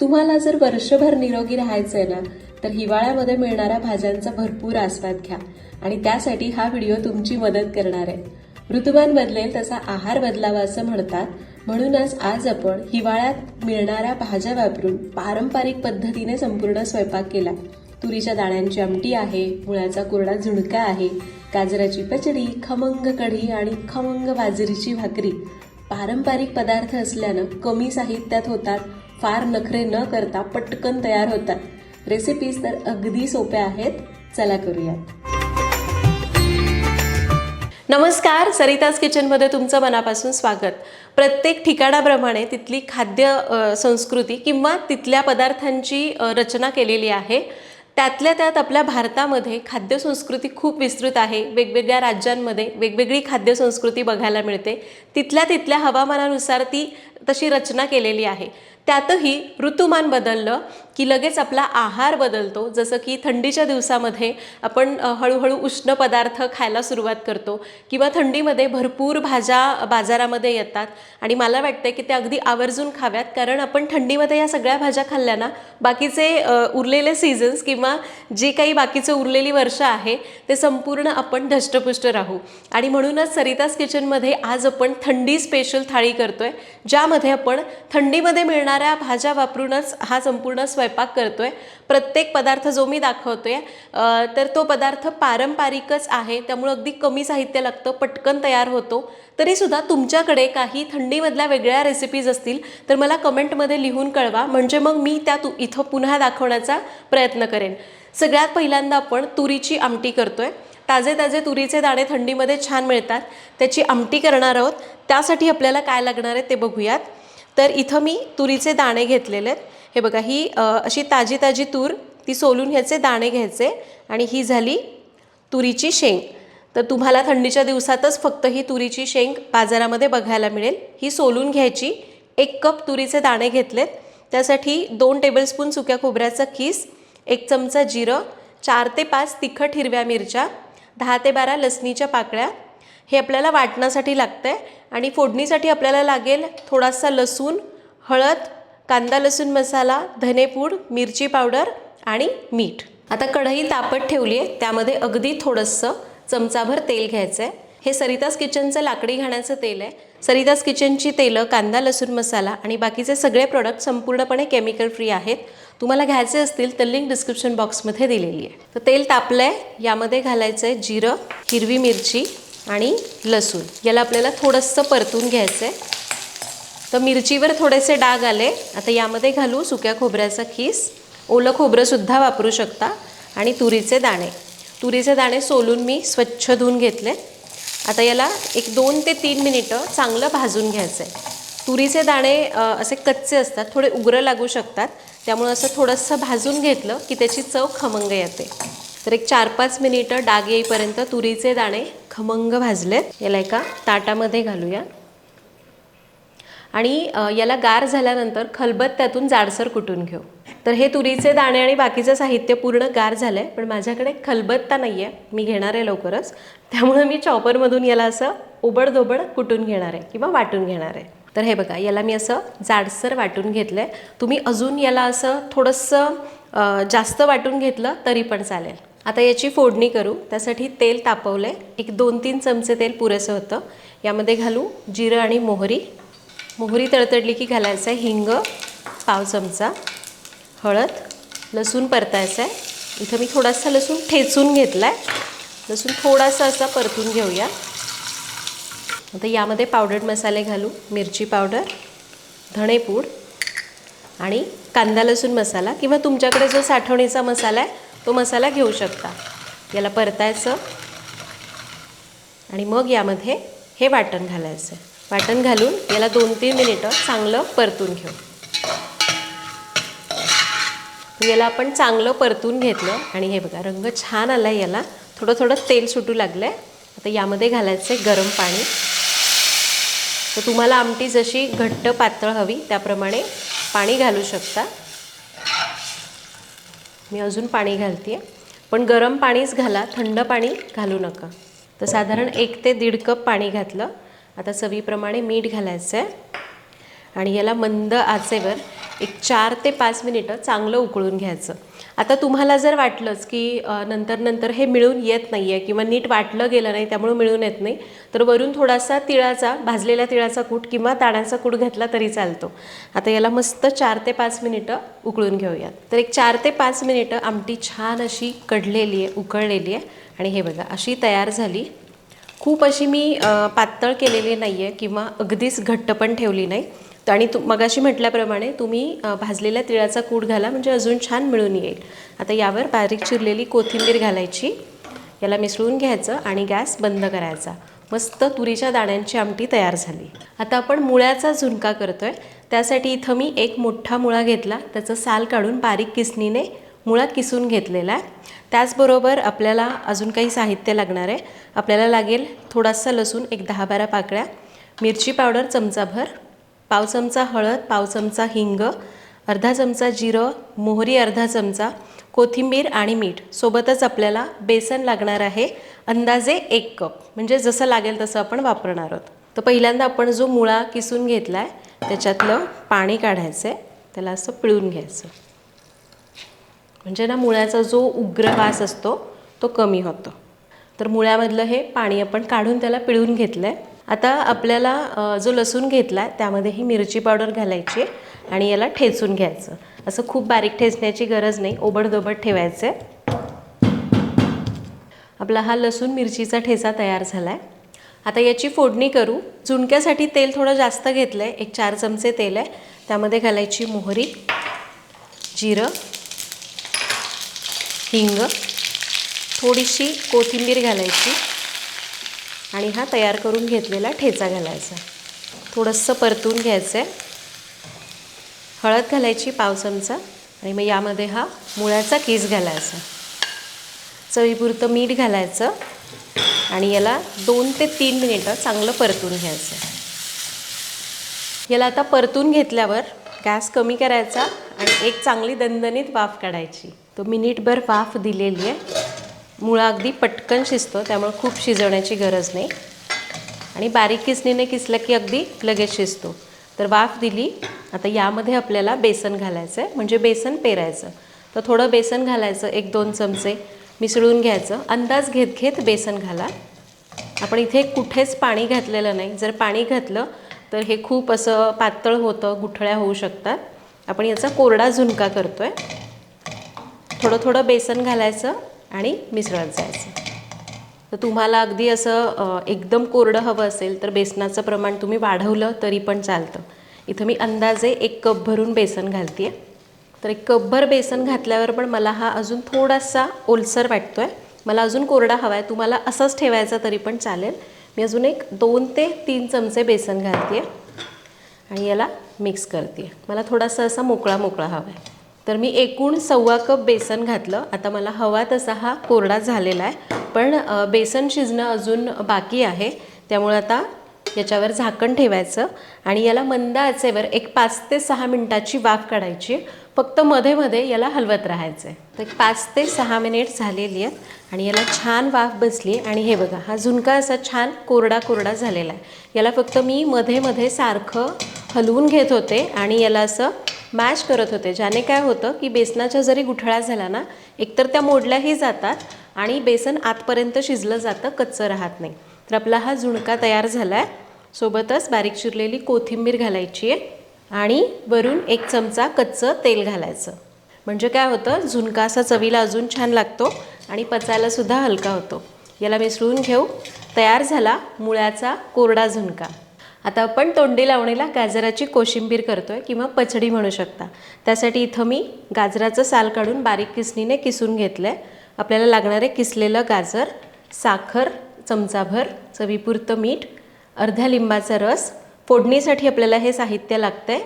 तुम्हाला जर वर्षभर निरोगी राहायचं आहे ना तर हिवाळ्यामध्ये मिळणाऱ्या भाज्यांचा भरपूर आस्वाद घ्या. आणि त्यासाठी हा व्हिडिओ तुमची मदत करणार आहे. ऋतुमान बदलेल तसा आहार बदलावा असं म्हणतात. म्हणूनच आज आपण हिवाळ्यात मिळणाऱ्या भाज्या वापरून पारंपरिक पद्धतीने संपूर्ण स्वयंपाक केला. तुरीच्या दाण्यांची आमटी आहे मुळ्याचा कोरडा झुणका आहे गाजराची पचडी खमंग कढी आणि खमंग बाजरीची भाकरी. पारंपरिक पदार्थ असल्यानं कमी साहित्यात होतात फार नखरे न करता पटकन तयार होतात. रेसिपीज तर अगदी सोप्या आहेत. चला करूयात. नमस्कार सरिताज किचनमध्ये तुमचं मनापासून स्वागत. प्रत्येक ठिकाणाप्रमाणे तिथली खाद्य संस्कृती किंवा तिथल्या पदार्थांची रचना केलेली आहे. त्यातल्या त्यात आपल्या भारतामध्ये खाद्यसंस्कृती खूप विस्तृत आहे. वेगवेगळ्या राज्यांमध्ये वेगवेगळी खाद्यसंस्कृती बघायला मिळते. तिथल्या तिथल्या हवामानानुसार ती तशी रचना केलेली आहे. त्यातही ऋतुमान बदललं की लगेच आपला आहार बदलतो. जसं की थंडीच्या दिवसामध्ये आपण हळूहळू उष्ण पदार्थ खायला सुरुवात करतो किंवा थंडीमध्ये भरपूर भाज्या बाजारामध्ये येतात आणि मला वाटतं की त्या अगदी आवर्जून खाव्यात. कारण आपण थंडीमध्ये या सगळ्या भाज्या खाल्ल्या ना बाकीचे उरलेले सीझन्स किंवा जे काही बाकीचं उरलेली वर्ष आहे ते संपूर्ण आपण धष्टपुष्ट राहू. आणि म्हणूनच सरितास किचनमध्ये आज आपण थंडी स्पेशल थाळी करतोय ज्यामध्ये आपण थंडीमध्ये मिळणाऱ्या भाज्या वापरूनच हा संपूर्ण स्वयंपाक करतोय. प्रत्येक पदार्थ जो मी दाखवतोय तर तो पदार्थ पारंपरिकच आहे. त्यामुळे अगदी कमी साहित्य लागतं पटकन तयार होतो. तरीसुद्धा तुमच्याकडे काही थंडीमधल्या वेगळ्या रेसिपीज असतील तर मला कमेंटमध्ये लिहून कळवा. म्हणजे मग मी त्या तू इथं पुन्हा दाखवण्याचा प्रयत्न करेन. सगळ्यात पहिल्यांदा आपण तुरीची आमटी करतोय. ताजे ताजे तुरीचे दाणे थंडीमध्ये छान मिळतात. त्याची आमटी करणार आहोत. त्यासाठी आपल्याला काय लागणार आहे ते बघूयात. तर इथं मी तुरीचे दाणे घेतलेले आहेत. हे बघा ही अशी ताजी ताजी तूर ती सोलून ह्याचे दाणे घ्यायचे आणि ही झाली तुरीची शेंग. तर तुम्हाला थंडीच्या दिवसातच फक्त ही तुरीची शेंग बाजारामध्ये बघायला मिळेल. ही सोलून घ्यायची. एक कप तुरीचे दाणे घेतलेत. त्यासाठी दोन टेबलस्पून सुक्या खोबऱ्याचा किस एक चमचा जिरं चार ते पाच तिखट हिरव्या मिरच्या दहा ते बारा लसणीच्या पाकळ्या. हे आपल्याला वाटण्यासाठी लागतं आहे आणि फोडणीसाठी आपल्याला लागेल थोडासा लसूण हळद कांदा लसूण मसाला धनेपूड मिरची पावडर आणि मीठ. आता कढई तापत ठेवली आहे त्यामध्ये अगदी थोडंसं चमचाभर तेल घ्यायचं आहे हे सरितास किचनचं लाकडी घाण्याचं तेल आहे. सरितास किचनची तेलं कांदा लसूण मसाला आणि बाकीचे सगळे प्रोडक्ट संपूर्णपणे केमिकल फ्री आहेत. तुम्हाला घ्यायचे असतील तर लिंक डिस्क्रिप्शन बॉक्समध्ये दिलेली आहे. तर तेल तापलं आहे यामध्ये घालायचं आहे जिरं हिरवी मिरची आणि लसूण. याला आपल्याला थोडंसं परतून घ्यायचं आहे तर मिरचीवर थोडेसे डाग आले. आता यामध्ये घालू सुक्या खोबऱ्याचा खीस. ओलं खोबरंसुद्धा वापरू शकता. आणि तुरीचे दाणे. तुरीचे दाणे सोलून मी स्वच्छ धुवून घेतले. आता याला एक दोन ते तीन मिनिटं चांगलं भाजून घ्यायचं आहे तुरीचे दाणे असे कच्चे असतात थोडे उग्र लागू शकतात. त्यामुळे असं थोडंसं भाजून घेतलं की त्याची चव खमंग येते. तर एक चार पाच मिनिटं डाग येईपर्यंत तुरीचे दाणे खमंग भाजलेत. याला एका ताटामध्ये घालूया. आणि याला गार झाल्यानंतर खलबत्त्यातून जाडसर कुटून घेऊ. तर हे तुरीचे दाणे आणि बाकीचं साहित्य पूर्ण गार झालं आहे पण माझ्याकडे खलबत्ता नाही आहे मी घेणार आहे लवकरच. त्यामुळं मी चॉपरमधून याला असं ओबडधोबड कुटून घेणार आहे किंवा वाटून घेणार आहे. तर हे बघा याला मी असं जाडसर वाटून घेतलं आहे तुम्ही अजून याला असं थोडंसं जास्त वाटून घेतलं तरी पण चालेल. आता याची फोडणी करू. त्यासाठी तेल तापवलं आहे एक दोन तीन चमचे तेल पुरेसं होतं. यामध्ये घालू जिरं आणि मोहरी. मोहरी तळतडली की घालायचं आहे हिंग पाव चमचा हळद लसूण परतायचं आहे. इथं मी थोडासा लसूण ठेचून घेतला आहे लसूण थोडासा असा परतून घेऊया. आता यामध्ये पावडर मसाले घालू मिरची पावडर धणेपूड आणि कांदा लसूण मसाला किंवा तुमच्याकडे जो साठवणीचा मसाला आहे तो मसाला घेऊ शकता. याला परतायचं आणि मग यामध्ये हे वाटण घालायचं आहे. वाटण घालून याला दोन तीन मिनिटं चांगलं परतून घेऊ. याला आपण चांगलं परतून घेतलं आणि हे बघा रंग छान आला आहे याला. थोडं थोडं तेल सुटू लागलं आहे आता यामध्ये घालायचं आहे गरम पाणी. तर तुम्हाला आमटी जशी घट्ट पातळ हवी त्याप्रमाणे पाणी घालू शकता. मी अजून पाणी घालते पण गरम पाणीच घाला थंड पाणी घालू नका. तर साधारण एक ते दीड कप पाणी घातलं. आता चवीप्रमाणे मीठ घालायचं आहे आणि याला मंद आचेवर एक चार ते पाच मिनिटं चांगलं उकळून घ्यायचं. आता तुम्हाला जर वाटलंच की नंतर नंतर हे मिळून येत नाही आहे किंवा नीट वाटलं गेलं नाही त्यामुळे मिळून येत नाही तर वरून थोडासा तिळाचा भाजलेल्या तिळाचा कूट किंवा ताडाचा कूट घातला तरी चालतो. आता याला मस्त चार ते पाच मिनिटं उकळून घेऊयात. तर एक चार ते पाच मिनिटं आमटी छान अशी कढलेली आहे उकळलेली आहे. आणि हे बघा अशी तयार झाली. खूप अशी मी पातळ केलेली नाही आहे किंवा अगदीच घट्ट पण ठेवली नाही. आणि तु मगाशी म्हटल्याप्रमाणे तुम्ही भाजलेल्या तिळाचा कूट घाला म्हणजे अजून छान मिळून येईल. आता यावर बारीक चिरलेली कोथिंबीर घालायची. याला मिसळून घ्यायचं आणि गॅस बंद करायचा. मस्त तुरीच्या दाण्यांची आमटी तयार झाली. आता आपण मुळ्याचा झुणका करतोय. त्यासाठी इथं मी एक मोठा मुळा घेतला. त्याचं साल काढून बारीक किसणीने मुळात किसून घेतलेला आहे. त्याचबरोबर आपल्याला अजून काही साहित्य लागणार आहे. आपल्याला लागेल थोडासा लसूण एक दहा बारा पाकळ्या मिरची पावडर चमचाभर पाव चमचा हळद पाव चमचा हिंग अर्धा चमचा जिरं मोहरी अर्धा चमचा कोथिंबीर आणि मीठ. सोबतच आपल्याला बेसन लागणार आहे अंदाजे एक कप. म्हणजे जसं लागेल तसं आपण वापरणार आहोत. तर पहिल्यांदा आपण जो मुळा किसून घेतला आहे त्याच्यातलं पाणी काढायचं आहे त्याला असं पिळून घ्यायचं. म्हणजे ना मुळ्याचा जो उग्र वास असतो तो कमी होतो. तर मुळ्यामधलं हे पाणी आपण काढून त्याला पिळून घेतलं आहे आता आपल्याला जो लसूण घेतला आहे त्यामध्ये ही मिरची पावडर घालायची आणि याला ठेचून घ्यायचं. असं खूप बारीक ठेचण्याची गरज नाही ओबडदोबड ठेवायचं आहे आपला हा लसूण मिरचीचा ठेचा तयार झाला आहे आता याची फोडणी करू. झुणक्यासाठी तेल थोडं जास्त घेतलं आहे एक चार चमचे तेल आहे. त्यामध्ये घालायची मोहरी जिरं हिंग थोडीशी कोथिंबीर घालायची आणि हा तयार करून घेतलेला ठेचा घालायचा. थोडंसं परतून घ्यायचं आहे हळद घालायची पाव चमचा आणि मग यामध्ये हा मुळ्याचा कीस घालायचा. चवीपुरतं मीठ घालायचं आणि याला दोन ते तीन मिनिटं चांगलं परतून घ्यायचं याला आता परतून घेतल्यावर गॅस कमी करायचा आणि एक चांगली दणदणीत वाफ काढायची. तो मिनिटभर वाफ दिलेली आहे. मुळा अगदी पटकन शिजतो त्यामुळे खूप शिजवण्याची गरज नाही. आणि बारीक किसणीने किसलं की अगदी लगेच शिजतो. तर वाफ दिली. आता यामध्ये आपल्याला बेसन घालायचं आहे म्हणजे बेसन पेरायचं. तर थोडं बेसन घालायचं एक दोन चमचे मिसळून घ्यायचं. अंदाज घेत घेत बेसन घाला. आपण इथे कुठेच पाणी घातलेलं नाही. जर पाणी घातलं तर हे खूप असं पातळ होतं गुठळ्या होऊ शकतात. आपण याचा कोरडा झुणका करतो आहे थोडं थोडं बेसन घालायचं आणि मिसळत जायचं. तर तुम्हाला अगदी असं एकदम कोरडं हवं असेल तर बेसनाचं प्रमाण तुम्ही वाढवलं तरी पण चालतं. इथं मी अंदाजे एक कप भरून बेसन घालते आहे तर एक कपभर बेसन घातल्यावर पण मला हा अजून थोडासा ओलसर वाटतो आहे मला अजून कोरडा हवा आहे तुम्हाला असंच ठेवायचा तरी पण चालेल. मी अजून एक दोन ते तीन चमचे बेसन घालते आहे आणि याला मिक्स करते आहे मला थोडासा असा मोकळा मोकळा हवा आहे तर मी एकूण सव्वा कप बेसन घातलं. आता मला हवा तसा हा कोरडा झालेला आहे. पण बेसन शिजणं अजून बाकी आहे. त्यामुळे आता याच्यावर झाकण ठेवायचं आणि याला मंद आचेवर एक पाच ते सहा मिनटाची वाफ काढायची. फक्त मध्ये मध्ये याला हलवत राहायचं आहे तर एक पाच ते सहा मिनिट झालेली आहेत आणि याला छान वाफ बसली आणि हे बघा हा झुणका असा छान कोरडा कोरडा झालेला आहे. याला फक्त मी मध्ये मध्ये सारखं हलवून घेत होते आणि याला असं मॅश करत होते. ज्याने काय होतं की बेसनाच्या जरी गुठळा झाला ना एकतर त्या मोडल्याही जातात आणि बेसन आतपर्यंत शिजलं जातं कच्चं राहत नाही. तर आपला हा झुणका तयार झाला आहे सोबतच बारीक चिरलेली कोथिंबीर घालायची आहे आणि वरून एक चमचा कच्चं तेल घालायचं. म्हणजे काय होतं? झुणका असा चवीला अजून छान लागतो आणि पचायलासुद्धा हलका होतो. याला मिसळून घेऊ. तयार झाला मुळ्याचा कोरडा झुणका. आता आपण तोंडी लावणीला गाजराची कोशिंबीर करतो आहे किंवा पचडी म्हणू शकता. त्यासाठी इथं मी गाजराचं साल काढून बारीक किसणीने किसून घेतलं आहे आपल्याला लागणारे किसलेलं गाजर साखर चमचाभर चवीपुरतं मीठ अर्ध्या लिंबाचा रस. फोडणीसाठी आपल्याला हे साहित्य लागतं आहे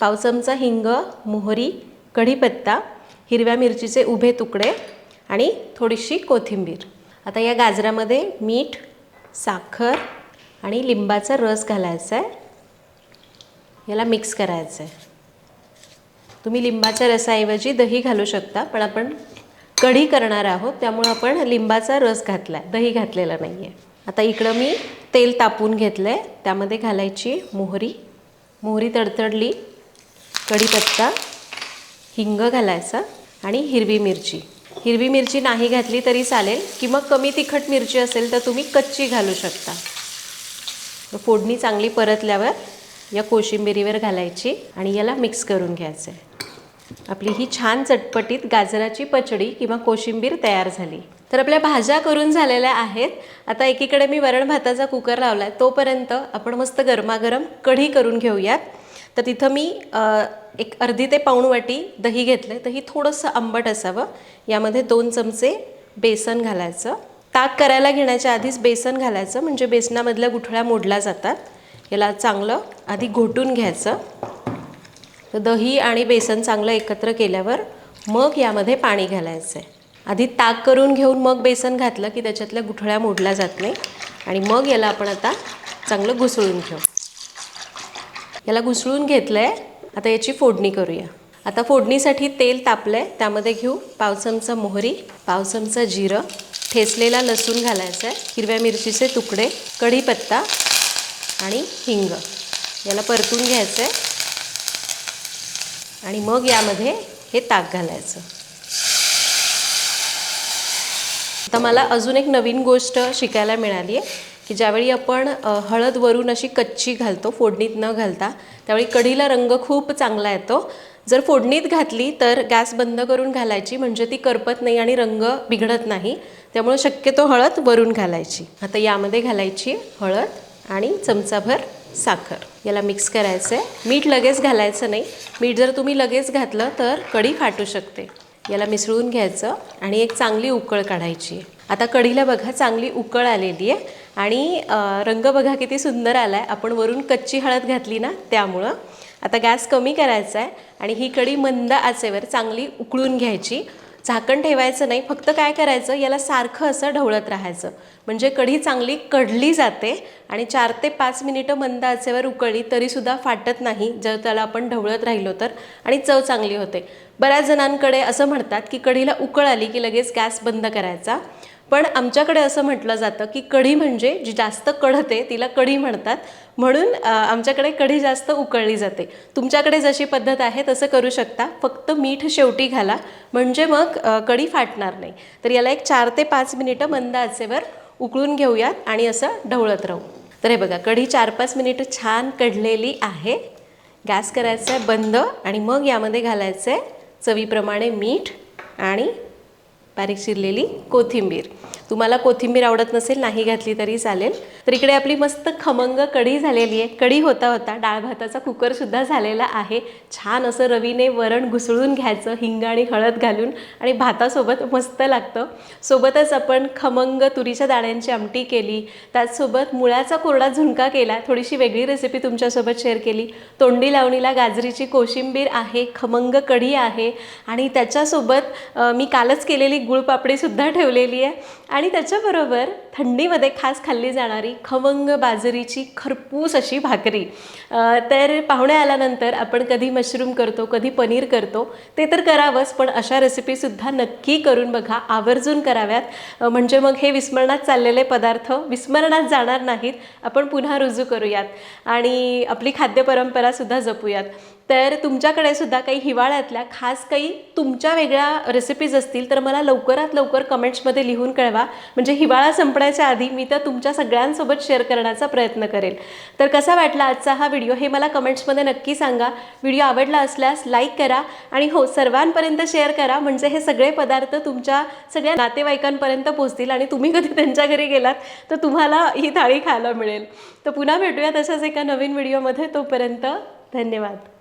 पाव चमचा हिंग मोहरी कढीपत्ता हिरव्या मिरचीचे उभे तुकडे आणि थोडीशी कोथिंबीर. आता या गाजरामध्ये मीठ साखर आणि लिंबाचा रस घालायचा आहे याला मिक्स करायचं आहे तुम्ही लिंबाच्या रसाऐवजी दही घालू शकता पण आपण कढी करणार आहोत त्यामुळं आपण लिंबाचा रस घातला आहे दही घातलेलं नाही आहे आता इकडं मी तेल तापून घेतलं आहे त्यामध्ये घालायची मोहरी. मोहरी तडतडली. कढीपत्ता. हिंग घालायचा. आणि हिरवी मिरची. हिरवी मिरची नाही घातली तरी चालेल. किंवा कमी तिखट मिरची असेल तर तुम्ही कच्ची घालू शकता. फोडणी चांगली परतल्यावर या कोशिंबिरीवर घालायची आणि याला मिक्स करून घ्यायचं आहे आपली ही छान चटपटीत गाजराची पचडी किंवा कोशिंबीर तयार झाली. तर आपल्या भाज्या करून झालेल्या आहेत. आता एकीकडे मी वरण भाताचा कुकर लावला आहे तोपर्यंत आपण मस्त गरमागरम कढी करून घेऊयात. तर तिथं मी एक अर्धी ते पाऊण वाटी दही घेतलं आहे दही थोडंसं आंबट असावं. यामध्ये दोन चमचे बेसन घालायचं. ताक करायला घेण्याच्या आधीच बेसन घालायचं. म्हणजे बेसनामधल्या गुठळ्या मोडल्या जातात. याला चांगलं आधी घोटून घ्यायचं. तर दही आणि बेसन चांगलं एकत्र केल्यावर मग यामध्ये पाणी घालायचं आहे आधी ताक करून घेऊन मग बेसन घातलं की त्याच्यातल्या गुठळ्या मोडल्या जात नाही. आणि मग याला आपण आता चांगलं घुसळून घेऊ. याला घुसळून घेतलं आहे आता याची फोडणी करूया. आता फोडणीसाठी तेल तापलं आहे त्यामध्ये घेऊ पाव चमचा मोहरी पाव चमचा जिरं ठेचलेला लसूण घालायचा आहे हिरव्या मिरचीचे तुकडे कढीपत्ता आणि हिंग. याला परतून घ्यायचं आहे आणि मग यामध्ये हे ताक घालायचं. आता मला अजून एक नवीन गोष्ट शिकायला मिळाली आहे की ज्यावेळी आपण हळद वरून अशी कच्ची घालतो फोडणीत न घालता त्यावेळी कढीला रंग खूप चांगला येतो. जर फोडणीत घातली तर गॅस बंद करून घालायची म्हणजे ती करपत नाही आणि रंग बिघडत नाही त्यामुळे शक्यतो हळद वरून घालायची. आता यामध्ये घालायची हळद आणि चमचाभर साखर. याला मिक्स करायचं आहे मीठ लगेच घालायचं नाही. मीठ जर तुम्ही लगेच घातलं तर कढी फाटू शकते. याला मिसळून घ्यायचं आणि एक चांगली उकळ काढायची आता कढीला बघा चांगली उकळ आलेली आहे. आणि रंग बघा किती सुंदर आला आहे आपण वरून कच्ची हळद घातली ना त्यामुळं. आता गॅस कमी करायचा आहे आणि ही कढी मंद आचेवर चांगली उकळून घ्यायची. झाकण ठेवायचं नाही फक्त काय करायचं याला सारखं असं ढवळत राहायचं. म्हणजे कढी चांगली कढली जाते आणि चार ते पाच मिनिटं मंद आचेवर उकळली तरीसुद्धा फाटत नाही जर त्याला आपण ढवळत राहिलो तर. आणि चव चांगली होते. बऱ्याच जणांकडे असं म्हणतात की कढीला उकळ आली की लगेच गॅस बंद करायचा. पण आमच्याकडे असं म्हटलं जातं की कढी म्हणजे जी जास्त कढते तिला कढी म्हणतात. म्हणून आमच्याकडे कढी जास्त उकळली जाते. तुमच्याकडे जशी पद्धत आहे तसं करू शकता. फक्त मीठ शेवटी घाला. म्हणजे मग कढी फाटणार नाही. तर याला एक चार ते पाच मिनिटं मंद आचेवर उकळून घेऊयात आणि असं ढवळत राहू. तर हे बघा कढी चार पाच मिनिटं छान कढलेली आहे. गॅस करायचा आहे बंद आणि मग यामध्ये घालायचं आहे चवीप्रमाणे मीठ आणि बारीक चिरलेली कोथिंबीर. तुम्हाला कोथिंबीर आवडत नसेल नाही घातली तरी चालेल. तर इकडे आपली मस्त खमंग कढी झालेली आहे. कढी होता होता डाळ भाताचा कुकरसुद्धा झालेला आहे. छान असं रवीने वरण घुसळून घ्यायचं हिंग आणि हळद घालून आणि भातासोबत मस्त लागतं. सोबतच आपण खमंग तुरीच्या दाण्यांची आमटी केली. त्याचसोबत मुळ्याचा कोरडा झुणका केला. थोडीशी वेगळी रेसिपी तुमच्यासोबत शेअर केली. तोंडी लावणीला गाजरीची कोशिंबीर आहे खमंग कढी आहे आणि त्याच्यासोबत मी कालच केलेली गुळपापडीसुद्धा ठेवलेली आहे. आणि त्याच्याबरोबर थंडीमध्ये खास खाल्ली जाणारी खमंग बाजरीची खरपूस अशी भाकरी. तर पाहुणे आल्यानंतर आपण कधी मशरूम करतो कधी पनीर करतो ते तर करावंच पण अशा रेसिपीसुद्धा नक्की करून बघा आवर्जून कराव्यात. म्हणजे मग हे विस्मरणात चाललेले पदार्थ विस्मरणात जाणार नाहीत आपण पुन्हा रुजू करूयात. आणि आपली खाद्यपरंपरासुद्धा जपूयात. तर तुमच्याकडे सुद्धा काही हिवाळ्यातल्या खास काही तुमच्या वेगळ्या रेसिपीज असतील तर मला लवकरात लवकर कमेंट्समध्ये लिहून कळवा. म्हणजे हिवाळा संपण्याच्या आधी मी तर तुमच्या सगळ्यांसोबत शेअर करण्याचा प्रयत्न करेल. तर कसा वाटला आजचा हा व्हिडिओ हे मला कमेंट्समध्ये नक्की सांगा. व्हिडिओ आवडला असल्यास लाईक करा आणि हो सर्वांपर्यंत शेअर करा. म्हणजे हे सगळे पदार्थ तुमच्या सगळ्या नातेवाईकांपर्यंत पोहोचतील आणि तुम्ही कधी त्यांच्या घरी गेलात तर तुम्हाला ही थाळी खायला मिळेल. तर पुन्हा भेटूया तशाच एका नवीन व्हिडिओमध्ये तोपर्यंत धन्यवाद.